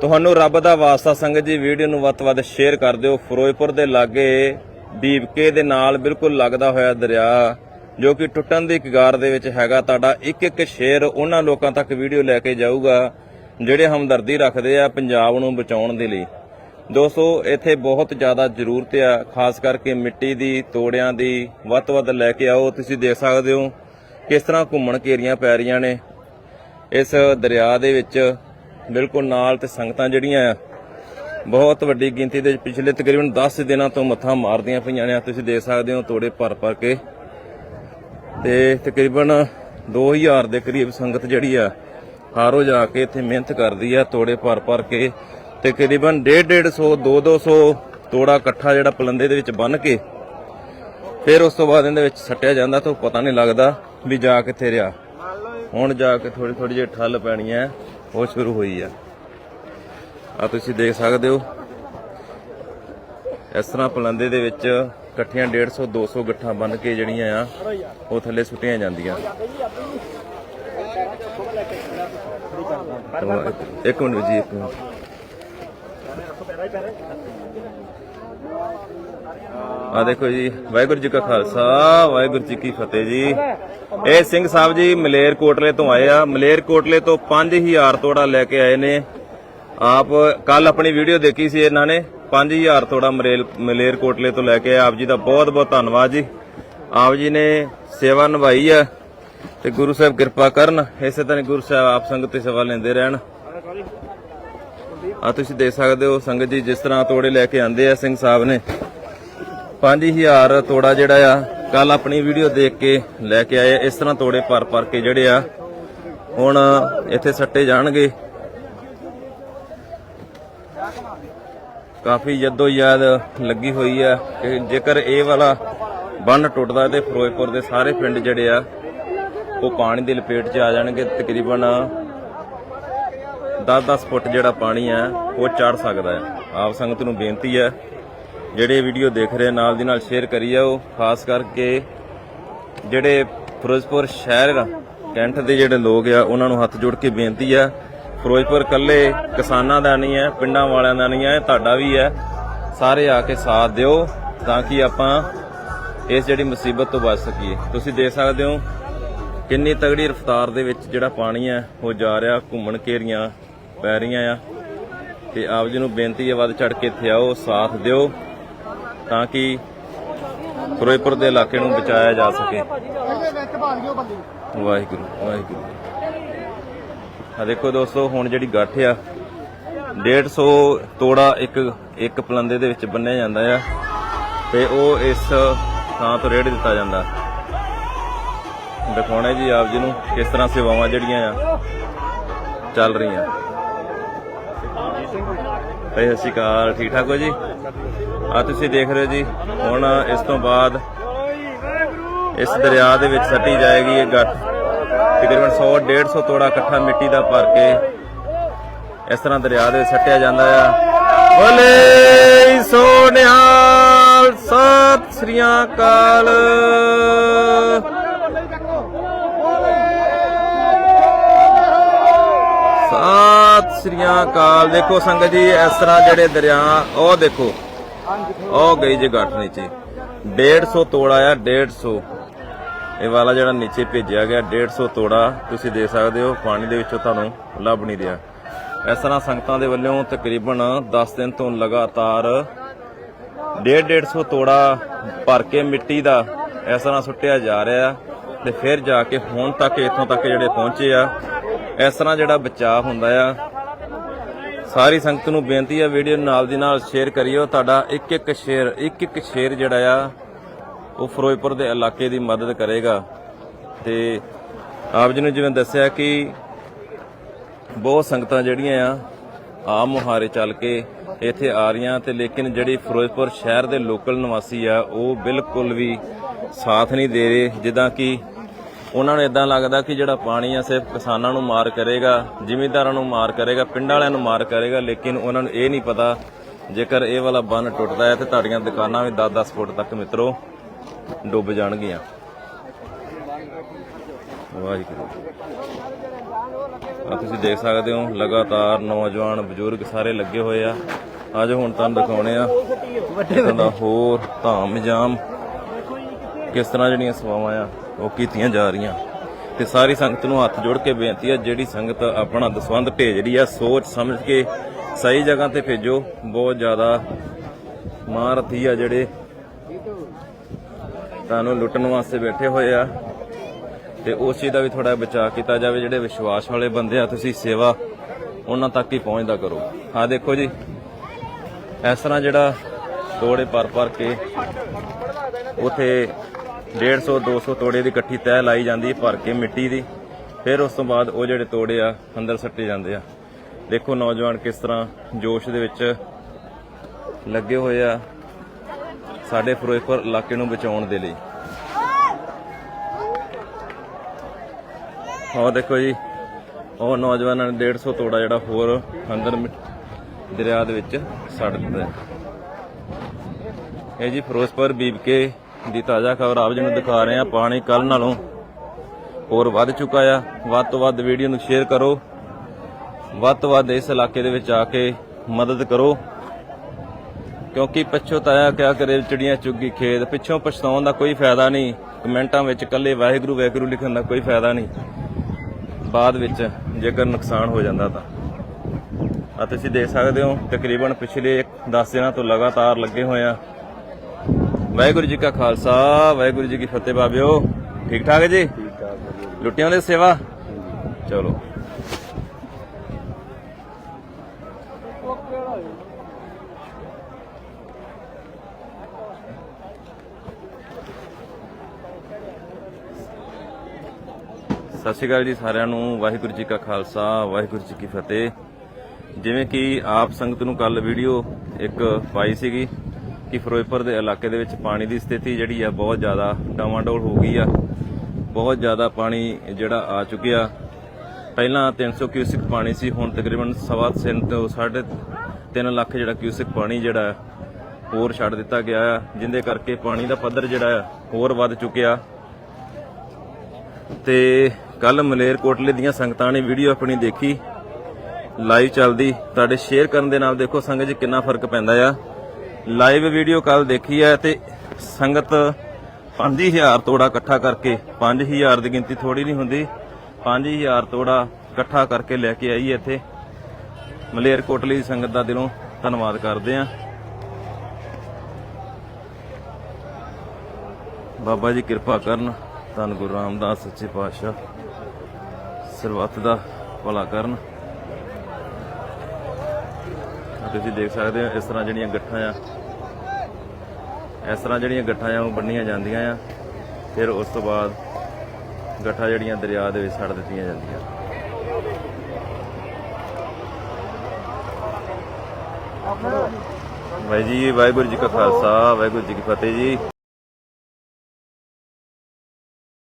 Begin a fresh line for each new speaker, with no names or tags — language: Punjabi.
ਤੁਹਾਨੂੰ ਰੱਬ ਦਾ ਵਾਸਤਾ ਸੰਗਤ ਜੀ ਵੀਡੀਓ ਨੂੰ ਵੱਧ ਤੋਂ ਵੱਧ ਸ਼ੇਅਰ ਕਰ ਦਿਓ। ਫਿਰੋਜ਼ਪੁਰ ਦੇ ਲਾਗੇ ਦੀਪਕੇ ਦੇ ਨਾਲ ਬਿਲਕੁਲ ਲੱਗਦਾ ਹੋਇਆ ਦਰਿਆ, ਜੋ ਕਿ ਟੁੱਟਣ ਦੀ ਕਗਾਰ ਦੇ ਵਿੱਚ ਹੈਗਾ। ਤੁਹਾਡਾ ਇੱਕ ਇੱਕ ਸ਼ੇਅਰ ਉਹਨਾਂ ਲੋਕਾਂ ਤੱਕ ਵੀਡੀਓ ਲੈ ਕੇ ਜਾਊਗਾ, ਜਿਹੜੇ ਹਮਦਰਦੀ ਰੱਖਦੇ ਆ ਪੰਜਾਬ ਨੂੰ ਬਚਾਉਣ ਦੇ ਲਈ। ਦੋਸਤੋ, ਇੱਥੇ ਬਹੁਤ ਜ਼ਿਆਦਾ ਜ਼ਰੂਰਤ ਆ, ਖਾਸ ਕਰਕੇ ਮਿੱਟੀ ਦੀ, ਤੋੜਿਆਂ ਦੀ, ਵੱਧ ਤੋਂ ਵੱਧ ਲੈ ਕੇ ਆਓ। ਤੁਸੀਂ ਦੇਖ ਸਕਦੇ ਹੋ ਕਿਸ ਤਰ੍ਹਾਂ ਘੁੰਮਣ ਘੇਰੀਆਂ ਪੈ ਰਹੀਆਂ ਨੇ ਇਸ ਦਰਿਆ ਦੇ ਵਿੱਚ। ਬਿਲਕੁਲ ਨਾਲ ਤੇ ਸੰਗਤਾਂ ਜਿਹੜੀਆਂ ਆ, ਬਹੁਤ ਵੱਡੀ ਗਿਣਤੀ ਦੇ ਪਿਛਲੇ ਤਕਰੀਬਨ 10 ਦਿਨਾਂ ਤੋਂ ਮੱਥਾ ਮਾਰਦੀਆਂ ਪਈਆਂ ਨੇ। ਤੁਸੀਂ ਦੇਖ ਸਕਦੇ ਹੋ ਤੋੜੇ ਭਰ ਭਰ ਕੇ। ਤੇ ਤਕਰੀਬਨ 2000 ਦੇ ਕਰੀਬ ਸੰਗਤ ਜਿਹੜੀ ਆ, ਹਾਰੋ ਜਾ ਕੇ ਇੱਥੇ ਮਿਹਨਤ ਕਰਦੀ ਆ ਤੋੜੇ ਭਰ ਭਰ ਕੇ। ਤਕਰੀਬਨ 150 200 200 ਤੋੜਾ ਇਕੱਠਾ ਜਿਹੜਾ ਪਲੰਦੇ ਦੇ ਵਿੱਚ ਬੰਨ ਕੇ, ਫਿਰ ਉਸ ਤੋਂ ਬਾਅਦ ਇਹਦੇ ਵਿੱਚ ਸੱਟਿਆ ਜਾਂਦਾ ਤਾਂ ਪਤਾ ਨਹੀਂ ਲੱਗਦਾ ਵੀ ਜਾ ਕਿੱਥੇ ਰਿਹਾ। ਹੁਣ ਜਾ ਕੇ ਥੋੜੀ ਥੋੜੀ ਜਿਹੀ ਠੱਲ ਪੈਣੀ ਹੈ ਉਹ ਸ਼ੁਰੂ ਹੋਈ ਆ। ਆ ਤੁਸੀਂ ਦੇਖ ਸਕਦੇ ਹੋ। ਇਸ ਤਰ੍ਹਾਂ ਪਲੰਦੇ ਦੇ ਵਿੱਚ ਇਕੱਠੀਆਂ 150 200 ਗੱਠਾਂ ਬੰਨ ਕੇ ਜਿਹੜੀਆਂ ਆ, ਉਹ ਥੱਲੇ ਸੁੱਟੀਆਂ ਜਾਂਦੀਆਂ। ਇੱਕ ਮਿੰਟ ਜੀ, ਇੱਕ ਮਿੰਟ। ਆ ਦੇਖੋ ਜੀ, ਵਾਹਿਗੁਰੂ ਜੀ ਕਾ ਖਾਲਸਾ, ਵਾਹਿਗੁਰੂ ਜੀ ਕੀ ਫਤਿਹ ਜੀ। ਇਹ ਸਿੰਘ ਸਾਹਿਬ ਜੀ ਮਲੇਰ ਕੋਟਲੇ ਤੋਂ ਆਏ ਆ। ਮਲੇਰ ਕੋਟਲੇ ਤੋਂ 5000 ਤੋੜਾ ਲੈ ਕੇ ਆਏ ਨੇ। ਆਪ ਕੱਲ ਆਪਣੀ ਵੀਡੀਓ ਦੇਖੀ ਸੀ ਇਹਨਾਂ ਨੇ। 5000 ਤੋੜਾ ਮਲੇਰ ਕੋਟਲੇ ਤੋਂ ਲੈ ਕੇ ਆਏ। ਆਪ ਜੀ ਦਾ ਬਹੁਤ ਬਹੁਤ ਧੰਨਵਾਦ ਜੀ। ਆਪ ਜੀ ਨੇ ਸੇਵਾ ਨਿਭਾਈ ਆ ਤੇ ਗੁਰੂ ਸਾਹਿਬ ਕਿਰਪਾ ਕਰਨ। ਇਸੇ ਤਰ੍ਹਾਂ ਗੁਰੂ ਸਾਹਿਬ ਆਪ ਸੰਗਤ ਤੇ ਸੇਵਾ ਲੈਂਦੇ ਰਹਿਣ। ਆ ਤੁਸੀਂ ਦੇਖ ਸਕਦੇ ਹੋ ਸੰਗਤ ਜੀ, ਜਿਸ ਤਰ੍ਹਾਂ ਤੋੜੇ ਲੈ ਕੇ ਆਂਦੇ ਆ ਸਿੰਘ ਸਾਹਿਬ ਨੇ। 5000 ਤੋੜਾ ਜਿਹੜਾ ਆ ਕੱਲ ਆਪਣੀ ਵੀਡੀਓ ਦੇਖ ਕੇ ਲੈ ਕੇ ਆਏ ਇਸ ਤਰ੍ਹਾਂ ਤੋੜੇ ਪਰ ਪਰ ਕੇ ਜਿਹੜੇ ਆ, ਹੁਣ ਇੱਥੇ ਸੱਟੇ ਜਾਣਗੇ। ਕਾਫੀ ਜੱਦੋ ਯਾਦ ਲੱਗੀ ਹੋਈ ਆ ਕਿ ਜੇਕਰ ਇਹ ਵਾਲਾ ਬੰਨ ਟੁੱਟਦਾ ਤੇ ਫਿਰੋਜ਼ਪੁਰ ਦੇ ਸਾਰੇ ਪਿੰਡ ਜਿਹੜੇ ਆ, ਉਹ ਪਾਣੀ ਦੀ ਲਪੇਟ 'ਚ ਆ ਜਾਣਗੇ। ਤਕਰੀਬਨ 10-10 ਫੁੱਟ ਜਿਹੜਾ ਪਾਣੀ ਆ, ਉਹ ਚੜ ਸਕਦਾ ਹੈ ਆਪ ਸੰਗਤ ਨੂੰ ਬੇਨਤੀ ਹੈ ਜਿਹੜੇ ਵੀਡੀਓ ਦੇਖ ਰਹੇ ਨਾਲ ਦੀ ਨਾਲ ਸ਼ੇਅਰ ਕਰੀ ਜਾਓ, ਖਾਸ ਕਰਕੇ ਜਿਹੜੇ ਫਿਰੋਜ਼ਪੁਰ ਸ਼ਹਿਰ ਕੈਂਟ ਦੇ ਜਿਹੜੇ ਲੋਕ ਆ, ਉਹਨਾਂ ਨੂੰ ਹੱਥ ਜੋੜ ਕੇ ਬੇਨਤੀ ਆ, ਫਿਰੋਜ਼ਪੁਰ ਕੱਲੇ ਕਿਸਾਨਾਂ ਦਾ ਨਹੀਂ ਹੈ, ਪਿੰਡਾਂ ਵਾਲਿਆਂ ਦਾ ਨਹੀਂ ਹੈ, ਤੁਹਾਡਾ ਵੀ ਹੈ। ਸਾਰੇ ਆ ਕੇ ਸਾਥ ਦਿਓ, ਤਾਂ ਕਿ ਆਪਾਂ ਇਸ ਜਿਹੜੀ ਮੁਸੀਬਤ ਤੋਂ ਬਚ ਸਕੀਏ। ਤੁਸੀਂ ਦੇਖ ਸਕਦੇ ਹੋ, ਕਿੰਨੀ ਤਗੜੀ ਰਫ਼ਤਾਰ ਦੇ ਵਿੱਚ ਜਿਹੜਾ ਪਾਣੀ ਹੈ ਉਹ ਜਾ ਰਿਹਾ, ਘੁੰਮਣ ਘੇਰੀਆਂ ਪੈ ਰਹੀਆਂ ਆ। ਤੇ ਆਪ ਜੀ ਨੂੰ ਬੇਨਤੀ ਹੈ ਵੱਧ ਚੜ ਕੇ ਇੱਥੇ ਆਓ, ਸਾਥ ਦਿਓ। ਤਾਂ ਕਿ ਫਿਰੋਜ਼ਪੁਰ ਦੇ ਇਲਾਕੇ ਨੂੰ ਬਚਾਇਆ ਜਾ ਸਕੇ। ਵਾਹਿਗੁਰੂ ਵਾਹਿਗੁਰੂ। ਆ ਦੇਖੋ ਦੋਸਤੋ, ਹੁਣ ਜਿਹੜੀ ਗੱਠ ਆ 150 ਤੋੜਾ ਇੱਕ ਇੱਕ ਪਲੰਦੇ ਦੇ ਵਿੱਚ ਬੰਨਿਆ ਜਾਂਦਾ ਆ ਤੇ ਉਹ ਇਸ ਥਾਂ ਤੋਂ ਰੇੜ ਦਿੱਤਾ ਜਾਂਦਾ। ਦਿਖਾਉਣਾ ਜੀ ਆਪ ਜੀ ਨੂੰ ਕਿਸ ਤਰ੍ਹਾਂ ਸੇਵਾਵਾਂ ਜਿਹੜੀਆਂ ਆ ਚੱਲ ਰਹੀਆਂ। ਸਤਿ ਸ਼੍ਰੀ ਅਕਾਲ। ਠੀਕ ਠਾਕ ਹੋ ਜੀ? ਆ ਤੁਸੀਂ ਦੇਖ ਰਹੇ ਹੋ ਜੀ, ਹੁਣ ਇਸ ਤੋਂ ਬਾਅਦ ਇਸ ਦਰਿਆ ਦੇ ਵਿੱਚ ਸੱਟੀ ਜਾਏਗੀ ਇਹ ਗੱਠ। ਤਕਰੀਬਨ 100 150 ਤੋੜਾ ਇਕੱਠਾ ਮਿੱਟੀ ਦਾ ਭਰ ਕੇ ਇਸ ਤਰ੍ਹਾਂ ਦਰਿਆ ਦੇ ਵਿੱਚ ਸੱਟਿਆ ਜਾਂਦਾ ਆ। ਬੋਲੇ ਸੋਨਿਹਾਲ ਸਤਿ ਸ੍ਰੀ ਅਕਾਲ। ਸਤਿ ਸ੍ਰੀ ਅਕਾਲ। ਦੇਖੋ ਸੰਗਤ ਜੀ, ਇਸ ਤਰ੍ਹਾਂ ਜਿਹੜੇ ਦਰਿਆ, ਉਹ ਦੇਖੋ। ਉਹ ਗਈ ਜੀ ਗੱਠ ਨੀਚੇ। 150 ਤੋੜਾ ਆ 150 ਇਹ ਵਾਲਾ ਜਿਹੜਾ ਨੀਚੇ ਭੇਜਿਆ ਗਿਆ 150 ਤੋੜਾ। ਤੁਸੀਂ ਦੇਖ ਸਕਦੇ ਹੋ, ਪਾਣੀ ਦੇ ਵਿੱਚੋਂ ਤੁਹਾਨੂੰ ਲੱਭ ਨਹੀਂ ਰਿਹਾ। ਇਸ ਤਰ੍ਹਾਂ ਸੰਗਤਾਂ ਦੇ ਵੱਲੋਂ ਤਕਰੀਬਨ 10 ਦਿਨ ਤੋਂ ਲਗਾਤਾਰ 150 ਤੋੜਾ ਭਰ ਕੇ ਮਿੱਟੀ ਦਾ ਇਸ ਤਰ੍ਹਾਂ ਸੁੱਟਿਆ ਜਾ ਰਿਹਾ ਤੇ ਫਿਰ ਜਾ ਕੇ ਹੁਣ ਤੱਕ ਇੱਥੋਂ ਤੱਕ ਜਿਹੜੇ ਪਹੁੰਚੇ ਆ, ਇਸ ਤਰ੍ਹਾਂ ਜਿਹੜਾ ਬਚਾਅ ਹੁੰਦਾ ਆ ਸਾਰੀ ਸੰਗਤ ਨੂੰ ਬੇਨਤੀ ਹੈ ਵੀਡੀਓ ਨਾਲ ਦੀ ਨਾਲ ਸ਼ੇਅਰ ਕਰਿਓ। ਤੁਹਾਡਾ ਇੱਕ ਇੱਕ ਸ਼ੇਅਰ ਇੱਕ ਇੱਕ ਸ਼ੇਅਰ ਜਿਹੜਾ ਆ, ਉਹ ਫਿਰੋਜ਼ਪੁਰ ਦੇ ਇਲਾਕੇ ਦੀ ਮਦਦ ਕਰੇਗਾ। ਤੇ ਆਪ ਜੀ ਨੂੰ ਜਿਵੇਂ ਦੱਸਿਆ ਕਿ ਬਹੁਤ ਸੰਗਤਾਂ ਜਿਹੜੀਆਂ ਆ, ਆਮ ਮੁਹਾਰੇ ਚੱਲ ਕੇ ਇੱਥੇ ਆ ਰਹੀਆਂ ਤੇ ਲੇਕਿਨ ਜਿਹੜੀ ਫਿਰੋਜ਼ਪੁਰ ਸ਼ਹਿਰ ਦੇ ਲੋਕਲ ਨਿਵਾਸੀ ਆ, ਉਹ ਬਿਲਕੁਲ ਵੀ ਸਾਥ ਨਹੀਂ ਦੇ ਰਹੇ, ਜਿੱਦਾਂ ਕਿ ਉਹਨਾਂ ਨੂੰ ਇਦਾਂ ਲੱਗਦਾ ਕਿ ਜਿਹੜਾ ਪਾਣੀ ਆ ਸਿਰਫ ਕਿਸਾਨਾਂ ਨੂੰ ਮਾਰ ਕਰੇਗਾ, ਜ਼ਿਮੀਂਦਾਰਾਂ ਨੂੰ ਮਾਰ ਕਰੇਗਾ, ਪਿੰਡਾਂ ਵਾਲਿਆਂ ਨੂੰ ਮਾਰ ਕਰੇਗਾ, ਲੇਕਿਨ ਉਹਨਾਂ ਨੂੰ ਇਹ ਨਹੀਂ ਪਤਾ ਜੇਕਰ ਇਹ ਵਾਲਾ ਬੰਨ ਟੁੱਟਦਾ ਹੈ ਤੇ ਤੁਹਾਡੀਆਂ ਦੁਕਾਨਾਂ ਵੀ 10-10 ਫੁੱਟ ਤੱਕ ਮਿੱਤਰੋ ਡੁੱਬ ਜਾਣਗੀਆਂ। ਵਾਹਿਗੁਰੂ। ਆ ਤੁਸੀਂ ਦੇਖ ਸਕਦੇ ਹੋ, ਲਗਾਤਾਰ ਨੌਜਵਾਨ, ਬਜ਼ੁਰਗ ਸਾਰੇ ਲੱਗੇ ਹੋਏ ਆ। ਅੱਜ ਹੁਣ ਤੁਹਾਨੂੰ ਦਿਖਾਉਣੇ ਆ ਵੱਡੇ ਦਾ ਹੋਰ ਧਾਮ ਜਾਮ ਕਿਸ ਤਰ੍ਹਾਂ ਜਿਹੜੀਆਂ ਸੇਵਾਵਾਂ ਆ। ਉਹ ਕੀਤੀਆਂ ਜਾ ਰਹੀਆਂ। ਤੇ ਸਾਰੀ ਸੰਗਤ ਨੂੰ ਹੱਥ ਜੋੜ ਕੇ ਬੇਨਤੀ ਹੈ, ਜਿਹੜੀ ਸੰਗਤ ਆਪਣਾ ਦਸਵੰਧ ਭੇਜ ਰਹੀ ਆ ਸੋਚ ਸਮਝ ਕੇ ਸਹੀ ਜਗ੍ਹਾ ਤੇ ਭੇਜੋ। ਬਹੁਤ ਜ਼ਿਆਦਾ ਮਹਾਰਥੀ ਆ ਜਿਹੜੇ ਤੁਹਾਨੂੰ ਲੁੱਟਣ ਵਾਸਤੇ ਬੈਠੇ ਹੋਏ ਆ। ਤੇ ਉਸ ਚੀਜ਼ ਦਾ ਵੀ ਥੋੜਾ ਬਚਾਅ ਕੀਤਾ ਜਾਵੇ, ਜਿਹੜੇ ਵਿਸ਼ਵਾਸ ਵਾਲੇ ਬੰਦੇ ਆ, ਤੁਸੀਂ ਸੇਵਾ ਉਹਨਾਂ ਤੱਕ ਹੀ ਪਹੁੰਚਦਾ ਕਰੋ। ਆ ਦੇਖੋ ਜੀ, ਇਸ ਤਰ੍ਹਾਂ ਜਿਹੜਾ ਤੋੜੇ ਪਰ ਪਰ ਕੇ ਉਥੇ 150 200 ਤੋੜੇ ਦੀ ਇਕੱਠੀ ਤਹਿ ਲਾਈ ਜਾਂਦੀ, ਭਰ ਕੇ ਮਿੱਟੀ ਦੀ। ਫਿਰ ਉਸ ਤੋਂ ਬਾਅਦ ਉਹ ਜਿਹੜੇ ਤੋੜੇ ਆ, ਅੰਦਰ ਸੱਟੇ ਜਾਂਦੇ ਆ। ਦੇਖੋ ਨੌਜਵਾਨ ਕਿਸ ਤਰ੍ਹਾਂ ਜੋਸ਼ ਦੇ ਵਿੱਚ ਲੱਗੇ ਹੋਏ ਆ ਸਾਡੇ ਫਿਰੋਜ਼ਪੁਰ ਇਲਾਕੇ ਨੂੰ ਬਚਾਉਣ ਦੇ ਲਈ। ਉਹ ਦੇਖੋ ਜੀ ਉਹ ਨੌਜਵਾਨਾਂ ਨੇ 150 ਤੋੜਾ ਜਿਹੜਾ ਹੋਰ ਅੰਦਰ ਦਰਿਆ ਦੇ ਵਿੱਚ ਛੱਡ ਦਿੱਤਾ। ਇਹ ਜੀ ਫਿਰੋਜ਼ਪੁਰ ਬੀਬਕੇ ਦੀ ਤਾਜ਼ਾ ਖਬਰ ਆਪ ਜੀ ਨੂੰ ਦਿਖਾ ਰਹੇ ਹਾਂ ਪਾਣੀ ਕੱਲ ਨਾਲੋਂ ਹੋਰ ਵੱਧ ਚੁੱਕਾ ਆ। ਵੱਧ ਤੋਂ ਵੱਧ ਵੀਡੀਓ ਨੂੰ ਸ਼ੇਅਰ ਕਰੋ। ਵੱਧ ਤੋਂ ਵੱਧ ਇਸ ਇਲਾਕੇ ਦੇ ਵਿੱਚ ਆ ਕੇ ਮਦਦ ਕਰੋ। ਕਿਉਂਕਿ ਪਛਤਾਇਆ ਕਿਆ ਕਰੇ ਚਿੜੀਆਂ ਚੁੱਗੀ ਖੇਤ, ਪਿੱਛੋਂ ਪਛਤਾਉਣ ਦਾ ਕੋਈ ਫਾਇਦਾ ਨਹੀਂ। ਕਮੈਂਟਾਂ ਵਿੱਚ ਕੱਲੇ ਵਾਹਿਗੁਰੂ ਵਾਹਿਗੁਰੂ ਲਿਖਣ ਦਾ ਕੋਈ ਫਾਇਦਾ ਨਹੀਂ। ਬਾਅਦ ਵਿੱਚ ਜੇਕਰ ਨੁਕਸਾਨ ਹੋ ਜਾਂਦਾ ਤਾਂ। ਆ ਤੁਸੀਂ ਦੇਖ ਸਕਦੇ ਹੋ, ਤਕਰੀਬਨ ਪਿਛਲੇ 10 ਦਿਨਾਂ ਤੋਂ ਲਗਾਤਾਰ ਲੱਗੇ ਹੋਏ ਆ। ਵਾਹਿਗੁਰੂ ਜੀ ਕਾ ਖਾਲਸਾ, ਵਾਹਿਗੁਰੂ ਜੀ ਕੀ ਫਤਿਹ ਬਾਬਿਓ। ਠੀਕ ਠਾਕ ਹੈ ਜੀ? ਲੁੱਟਿਆਂ ਦੀ ਸੇਵਾ? ਚਲੋ। ਸਤਿ ਸ਼੍ਰੀ ਅਕਾਲ ਜੀ ਸਾਰਿਆਂ ਨੂੰ, ਵਾਹਿਗੁਰੂ ਜੀ ਕਾ ਖਾਲਸਾ, ਵਾਹਿਗੁਰੂ ਜੀ ਕੀ ਫਤਿਹ। ਜਿਵੇਂ ਕਿ ਆਪ ਸੰਗਤ ਨੂੰ ਕੱਲ ਵੀਡੀਓ ਇੱਕ ਪਾਈ ਸੀਗੀ। ਕਿ ਫਿਰੋਜ਼ਪੁਰ ਦੇ ਇਲਾਕੇ ਦੇ ਵਿੱਚ ਪਾਣੀ ਦੀ ਸਥਿਤੀ ਜਿਹੜੀ ਆ ਬਹੁਤ ਜ਼ਿਆਦਾ ਡਾਵਾਂਡੋਲ ਹੋ ਗਈ ਆ। ਬਹੁਤ ਜ਼ਿਆਦਾ ਪਾਣੀ ਜਿਹੜਾ ਆ ਚੁੱਕਿਆ। ਪਹਿਲਾਂ 300 ਕਿਊਸਿਕ ਪਾਣੀ ਸੀ, ਹੁਣ ਤਕਰੀਬਨ ਸਵਾ ਤਿੰਨ ਤੋਂ ਸਾਢੇ 3 ਲੱਖ ਜਿਹੜਾ ਕਿਊਸਿਕ ਪਾਣੀ ਜਿਹੜਾ ਹੋਰ ਛੱਡ ਦਿੱਤਾ ਗਿਆ ਆ, ਜਿੰਦੇ ਕਰਕੇ ਪਾਣੀ ਦਾ ਪੱਧਰ ਜਿਹੜਾ ਆ ਹੋਰ ਵੱਧ ਚੁੱਕਿਆ। ਤੇ ਕੱਲ ਮਲੇਰਕੋਟਲੇ ਦੀਆਂ ਸੰਗਤਾਂ ਨੇ ਵੀਡੀਓ ਆਪਣੀ ਦੇਖੀ, ਲਾਈਵ ਚੱਲਦੀ। ਤੁਹਾਡੇ ਸ਼ੇਅਰ ਕਰਨ ਦੇ ਨਾਲ ਦੇਖੋ, ਸੰਗਤ ਜੀ ਕਿੰਨਾ ਫ਼ਰਕ ਪੈਂਦਾ ਆ। ਲਾਈਵ ਵੀਡੀਓ ਕੱਲ ਦੇਖੀ ਹੈ ਤੇ ਸੰਗਤ 5000 ਤੋੜਾ ਇਕੱਠਾ ਕਰਕੇ 5000 ਦੀ ਗਿਣਤੀ ਥੋੜੀ ਨਹੀਂ ਹੁੰਦੀ 5000 ਤੋੜਾ ਇਕੱਠਾ ਕਰਕੇ ਲੈ ਕੇ ਆਈ ਇੱਥੇ। ਮਲੇਰ ਕੋਟਲੀ ਦੀ ਸੰਗਤ ਦਾ ਦਿਲੋਂ ਧੰਨਵਾਦ ਕਰਦੇ ਆ ਬਾਬਾ ਜੀ ਕਿਰਪਾ ਕਰਨ, ਧੰਨ ਗੁਰੂ ਰਾਮਦਾਸ, ਸੱਚੇ ਪਾਤਸ਼ਾਹ, ਸਰਬੱਤ ਦਾ ਭਲਾ ਕਰਨ। ਤੁਸੀਂ ਦੇਖ ਸਕਦੇ ਹੋ ਇਸ ਤਰ੍ਹਾਂ ਜਿਹੜੀਆਂ ਗੱਠਾਂ ਆ ਇਸ ਤਰ੍ਹਾਂ ਜਿਹੜੀਆਂ ਗੱਠਾਂ ਆ ਉਹ ਬੰਨੀਆਂ ਜਾਂਦੀਆਂ ਆ। ਫਿਰ ਉਸ ਤੋਂ ਬਾਅਦ ਗੱਠਾਂ ਜਿਹੜੀਆਂ ਦਰਿਆ ਦੇ ਵਿੱਚ ਛੱਡ ਦਿੱਤੀਆਂ ਜਾਂਦੀਆਂ। ਵਾਹਿ ਜੀ ਵਾਹਿਗੁਰੂ ਜੀ ਕਾ ਖਾਲਸਾ ਵਾਹਿਗੁਰੂ ਜੀ ਕੀ ਫਤਿਹ ਜੀ।